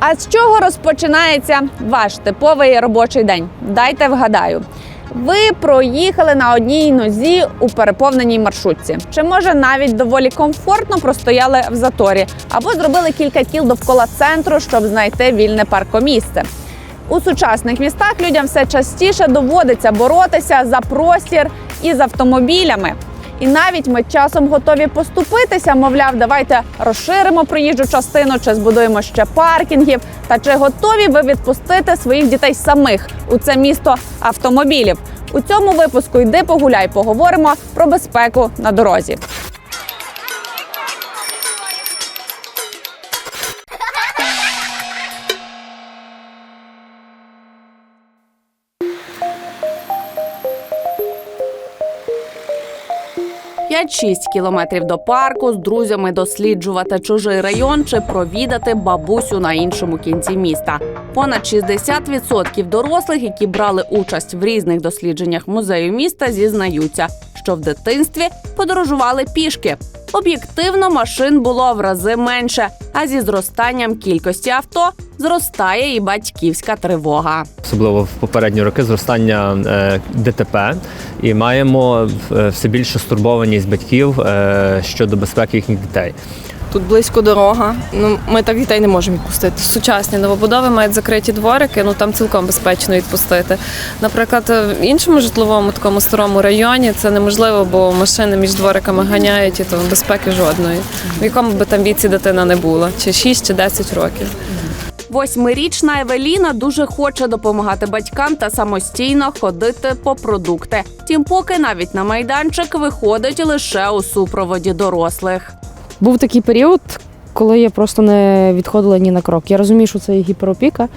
А з чого розпочинається ваш типовий робочий день? Дайте вгадаю. Ви проїхали на одній нозі у переповненій маршрутці, чи може навіть доволі комфортно простояли в заторі, або зробили кілька кіл довкола центру, щоб знайти вільне паркомісце. У сучасних містах людям все частіше доводиться боротися за простір із автомобілями. І навіть ми часом готові поступитися, мовляв, давайте розширимо проїжджу частину, чи збудуємо ще паркінгів. Та чи готові ви відпустити своїх дітей самих у це місто автомобілів? У цьому випуску йди погуляй. Поговоримо про безпеку на дорозі. П'ять-шість кілометрів до парку з друзями досліджувати чужий район чи провідати бабусю на іншому кінці міста. Понад 60% дорослих, які брали участь в різних дослідженнях музею міста, зізнаються, що в дитинстві подорожували пішки. Об'єктивно машин було в рази менше, а зі зростанням кількості авто зростає і батьківська тривога. особливо в попередні роки зростання е, ДТП, і маємо е, все більше стурбованість батьків е, щодо безпеки їхніх дітей. Тут близько дорога. Ну ми так дітей не можемо відпустити. Сучасні новобудови мають закриті дворики. Ну там цілком безпечно відпустити. Наприклад, в іншому житловому такому старому районі це неможливо, бо машини між двориками ганяють і то безпеки жодної. В якому би там віці дитина не була, чи 6, чи 10 років. Восьмирічна Евеліна дуже хоче допомагати батькам та самостійно ходити по продукти. Тім, поки навіть на майданчик виходить лише у супроводі дорослих. Був такий період, коли я просто не відходила ні на крок. Я розумію, що це гіперопіка.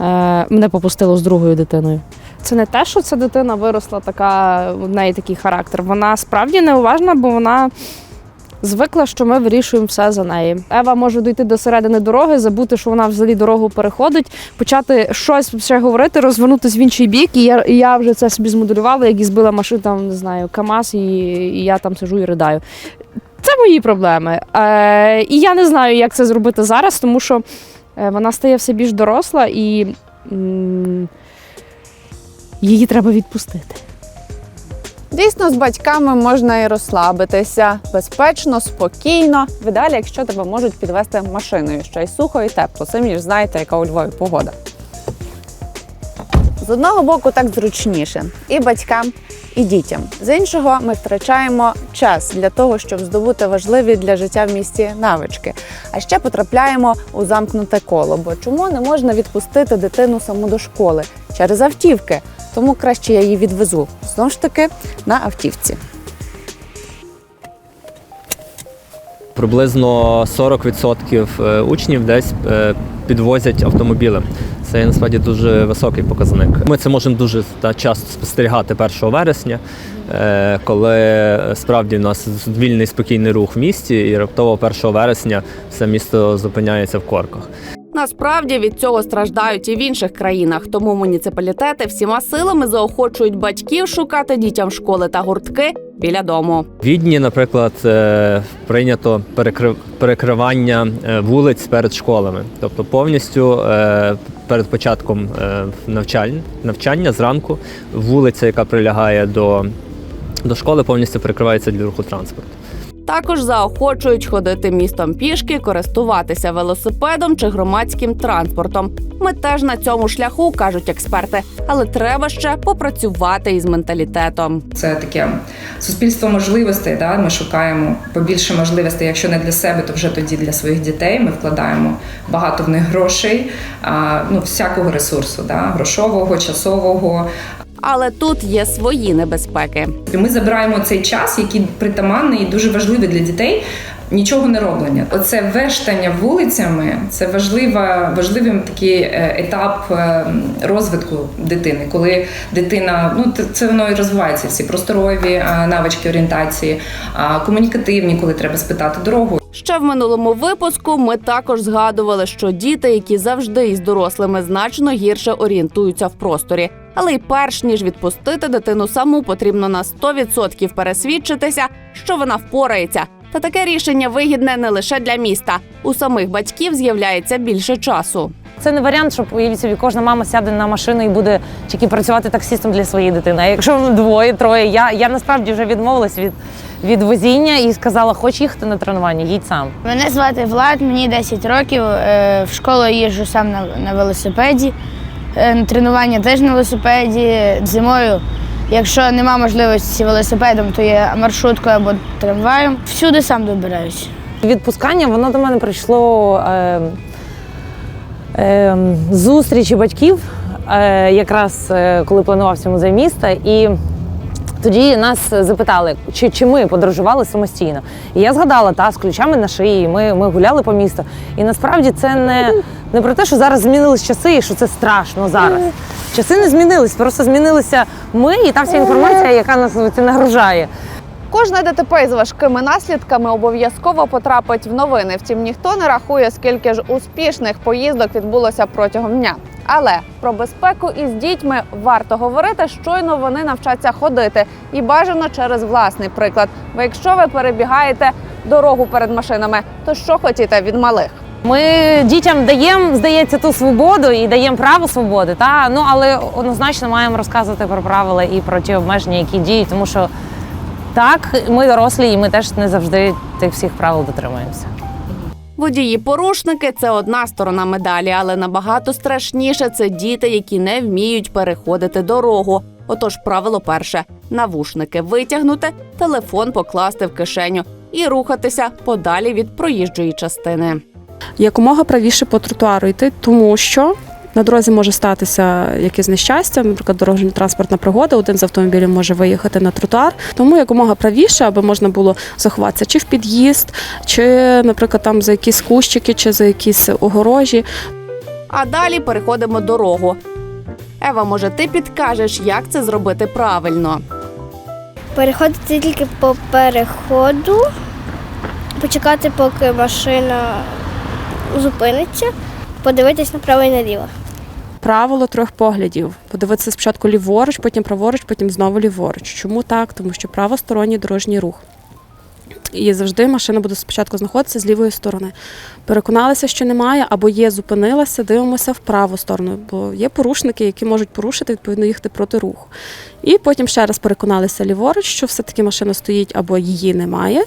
Е, Мене попустило з другою дитиною. Це не те, що ця дитина виросла така, в неї такий характер. Вона справді неуважна, бо вона звикла, що ми вирішуємо все за неї. Ева може дійти до середини дороги, забути, що вона взагалі дорогу переходить, почати щось ще говорити, розвернутися в інший бік. І я, і я вже це собі змоделювала, як і збила машину, там, не знаю, КАМАЗ, і, і я там сижу і ридаю. Це мої проблеми. Е, і я не знаю, як це зробити зараз, тому що е, вона стає все більш доросла і м, її треба відпустити. Дійсно, з батьками можна і розслабитися безпечно, спокійно. В ідеалі, якщо тебе можуть підвести машиною, ще й сухо і тепло. Самі ж знаєте, яка у Львові погода. З одного боку, так зручніше і батькам, і дітям. З іншого, ми втрачаємо час для того, щоб здобути важливі для життя в місті навички. А ще потрапляємо у замкнуте коло. Бо чому не можна відпустити дитину саму до школи через автівки? Тому краще я її відвезу знову ж таки на автівці. Приблизно 40% е, учнів десь е, підвозять автомобілем. Це насправді дуже високий показник. Ми це можемо дуже та, часто спостерігати 1 вересня, е, коли справді в нас вільний спокійний рух в місті, і раптово 1 вересня все місто зупиняється в корках. Насправді від цього страждають і в інших країнах, тому муніципалітети всіма силами заохочують батьків шукати дітям школи та гуртки біля дому. В Відні, наприклад, е, прийнято перекри- перекривання е, вулиць перед школами, тобто повністю перед початком навчання, навчання зранку вулиця, яка прилягає до, до школи, повністю прикривається для руху транспорту. Також заохочують ходити містом пішки, користуватися велосипедом чи громадським транспортом. Ми теж на цьому шляху кажуть експерти, але треба ще попрацювати із менталітетом. Це таке суспільство можливостей. Да? Ми шукаємо побільше можливостей, якщо не для себе, то вже тоді для своїх дітей. Ми вкладаємо багато в них грошей, ну всякого ресурсу, да? грошового, часового. Але тут є свої небезпеки. Ми забираємо цей час, який притаманний і дуже важливий для дітей. Нічого не роблення. Оце вештання вулицями це важлива, важливий такий е, етап е, розвитку дитини, коли дитина ну це воно і розвивається всі просторові е, навички орієнтації, комунікативні, коли треба спитати дорогу. Ще в минулому випуску ми також згадували, що діти, які завжди із дорослими значно гірше орієнтуються в просторі. Але й перш ніж відпустити дитину саму, потрібно на 100% пересвідчитися, що вона впорається. Та таке рішення вигідне не лише для міста. У самих батьків з'являється більше часу. Це не варіант, щоб уявіть собі, кожна мама сяде на машину і буде тільки працювати таксістом для своєї дитини. А якщо двоє, троє, я, я насправді вже відмовилась від, від возіння і сказала, хоч їхати на тренування, їдь сам. Мене звати Влад, мені 10 років. е, В школу їжджу сам на, на велосипеді. Е, На тренування теж на велосипеді. Зимою, якщо нема можливості велосипедом, то є маршруткою або трамваєм. Всюди сам добираюсь. Відпускання воно до мене прийшло е, е, зустрічі батьків, е, якраз е, коли планувався музей міста. І тоді нас запитали, чи, чи ми подорожували самостійно. І я згадала, та з ключами на шиї, ми, ми гуляли по місту. І насправді це не, не про те, що зараз змінились часи і що це страшно зараз. Часи не змінились, просто змінилися ми і та вся інформація, яка нас нагружає. Кожне ДТП із важкими наслідками обов'язково потрапить в новини. Втім, ніхто не рахує, скільки ж успішних поїздок відбулося протягом дня. Але про безпеку із дітьми варто говорити, щойно вони навчаться ходити, і бажано через власний приклад. Бо якщо ви перебігаєте дорогу перед машинами, то що хотіте від малих? Ми дітям даємо, здається, ту свободу і даємо право свободи, та ну але однозначно маємо розказувати про правила і про ті обмеження, які діють, тому що так, ми дорослі, і ми теж не завжди тих всіх правил дотримуємося. Водії-порушники це одна сторона медалі, але набагато страшніше це діти, які не вміють переходити дорогу. Отож, правило перше: навушники витягнути, телефон покласти в кишеню і рухатися подалі від проїжджої частини. якомога правіше по тротуару йти, тому що на дорозі може статися якесь нещастя, наприклад, дорожньо транспортна пригода, один з автомобілів може виїхати на тротуар. Тому якомога правіше, аби можна було заховатися чи в під'їзд, чи, наприклад, там за якісь кущики, чи за якісь огорожі. А далі переходимо дорогу. Ева, може, ти підкажеш, як це зробити правильно? Переходити тільки по переходу, почекати, поки машина зупиниться, подивитись направо і наліво. Правило трьох поглядів: подивитися спочатку ліворуч, потім праворуч, потім знову ліворуч. Чому так? Тому що правосторонній дорожній рух. І завжди машина буде спочатку знаходитися з лівої сторони. Переконалися, що немає, або є, зупинилася, дивимося в праву сторону, бо є порушники, які можуть порушити, відповідно, їхати проти руху. І потім ще раз переконалися ліворуч, що все-таки машина стоїть або її немає.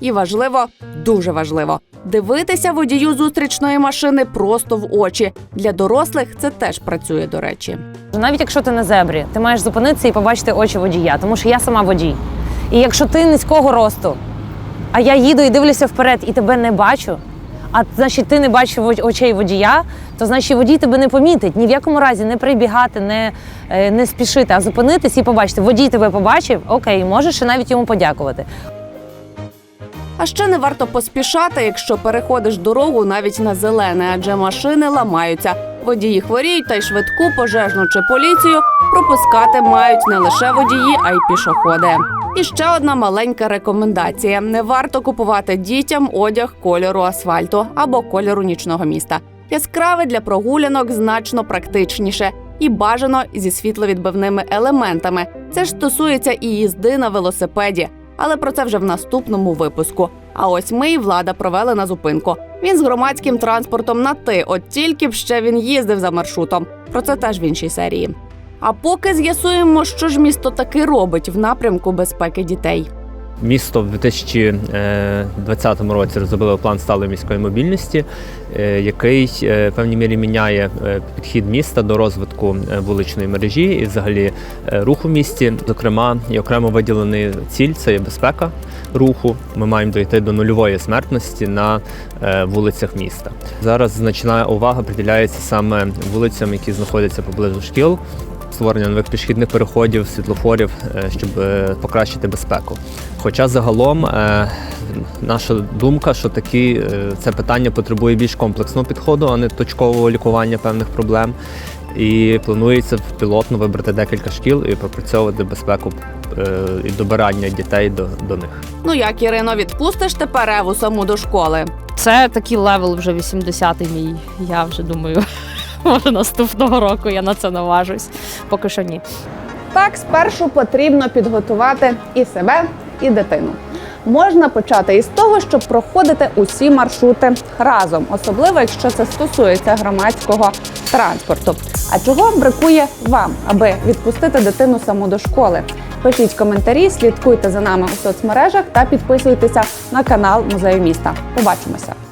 І важливо, дуже важливо, дивитися водію зустрічної машини просто в очі. Для дорослих це теж працює, до речі. Навіть якщо ти на зебрі, ти маєш зупинитися і побачити очі водія, тому що я сама водій. І якщо ти низького росту, а я їду і дивлюся вперед, і тебе не бачу. А значить, ти не бачиш во- очей водія, то значить водій тебе не помітить. Ні в якому разі не прибігати, не, е, не спішити, а зупинитись і побачити. Водій тебе побачив, окей, можеш ще навіть йому подякувати. А ще не варто поспішати, якщо переходиш дорогу навіть на зелене, адже машини ламаються. Водії хворіють та й швидку, пожежну чи поліцію пропускати мають не лише водії, а й пішоходи. І ще одна маленька рекомендація: не варто купувати дітям одяг кольору асфальту або кольору нічного міста. Яскраве для прогулянок значно практичніше і бажано зі світловідбивними елементами. Це ж стосується і їзди на велосипеді. Але про це вже в наступному випуску. А ось ми і влада провели на зупинку. Він з громадським транспортом на ти, от тільки б ще він їздив за маршрутом. Про це теж в іншій серії. А поки з'ясуємо, що ж місто таки робить в напрямку безпеки дітей. Місто в 2020 році розробило план сталої міської мобільності, е, який е, в певній мірі міняє е, підхід міста до розвитку е, вуличної мережі і взагалі е, руху в місті. Зокрема, є окремо виділений ціль це є безпека руху. Ми маємо дойти до нульової смертності на е, вулицях міста. Зараз значна увага приділяється саме вулицям, які знаходяться поблизу шкіл. Створення нових пішохідних переходів, світлофорів, е, щоб е, покращити безпеку. Хоча загалом е, наша думка, що такі це питання потребує більш комплексного підходу, а не точкового лікування певних проблем. І планується пілотно вибрати декілька шкіл і пропрацьовувати безпеку е, і добирання дітей до, до них. Ну як Ірино, відпустиш тепер Еву саму до школи? Це такий левел вже 80-й мій. Я вже думаю, може наступного року я на це наважусь. Поки що ні. Так, спершу потрібно підготувати і себе, і дитину. Можна почати із того, щоб проходити усі маршрути разом, особливо якщо це стосується громадського транспорту. А чого бракує вам, аби відпустити дитину саму до школи? Пишіть коментарі, слідкуйте за нами у соцмережах та підписуйтеся на канал музею міста. Побачимося!